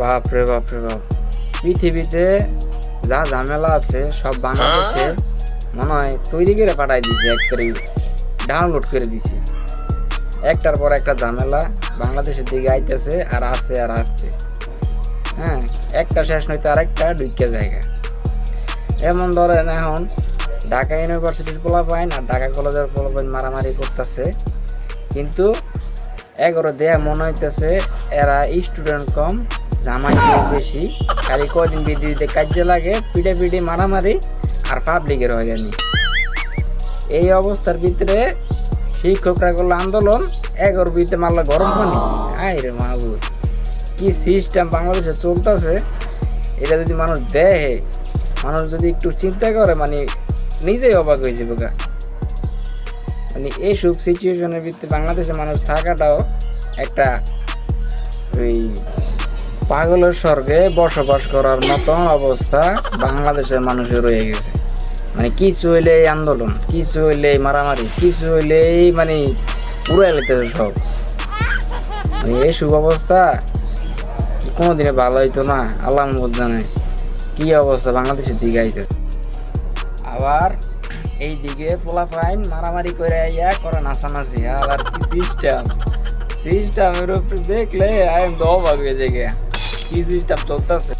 বাপরে বাপরে বাপ। পৃথিবীতে যা ঝামেলা আছে সব বাংলাদেশে মনে হয় তৈরি করে পাঠাই দিছে এক করে ডাউনলোড করে দিছে। একটার পর একটা ঝামেলা বাংলাদেশের দিকে আইতেছে আর আছে আর আসছে। হ্যাঁ একটা শেষ নইতে আরেকটা ঢুকে জায়গা। এমন ধরেন এখন ঢাকা ইউনিভার্সিটির পোলাপাইন আর ঢাকা কলেজের পোলাপাইন মারামারি করতেছে। কিন্তু এগারো দেয়া মনে হইতেছে এরা স্টুডেন্ট কম জামাই বেশি। খালি কদিন বিদ্যুৎ কাজে লাগে, পিঠে পিঠে মারামারি আর পাবলিকের হয়রানি। এই অবস্থার ভিতরে শিক্ষকরা করল আন্দোলন, এগারো বিতে মারলো গরম পানি। আই রে মাহবুব, কি সিস্টেম বাংলাদেশে চলতেছে। এটা যদি মানুষ দেখে, মানুষ যদি একটু চিন্তা করে মানে নিজেই অবাক হয়ে যাবে গা। মানে এইসব সিচুয়েশনের ভিত্তিতে বাংলাদেশে মানুষ থাকাটাও একটা ওই পাগলের স্বর্গে বসবাস করার মতন অবস্থা বাংলাদেশের মানুষের রয়ে গেছে। মানে কিছু হইলে এই আন্দোলন, কিছু হইলে এই মারামারি, কিছু হইলে এই মানে পুরাই লেগেছে সব। মানে এই অবস্থা কোনোদিনে ভালো হইতো না আল্লাহ জানে কি অবস্থা বাংলাদেশের দিকে আইতেছে। আবার এই দিকে পোলা ফাইন মারামারি করে আইয়া করে নাচানাচি আর কি সিস্টেম সিস্টেমের উপরে দেখলে আই এম তো অবাক হয়ে গিয়া। কি সিস্টেম চলতেছে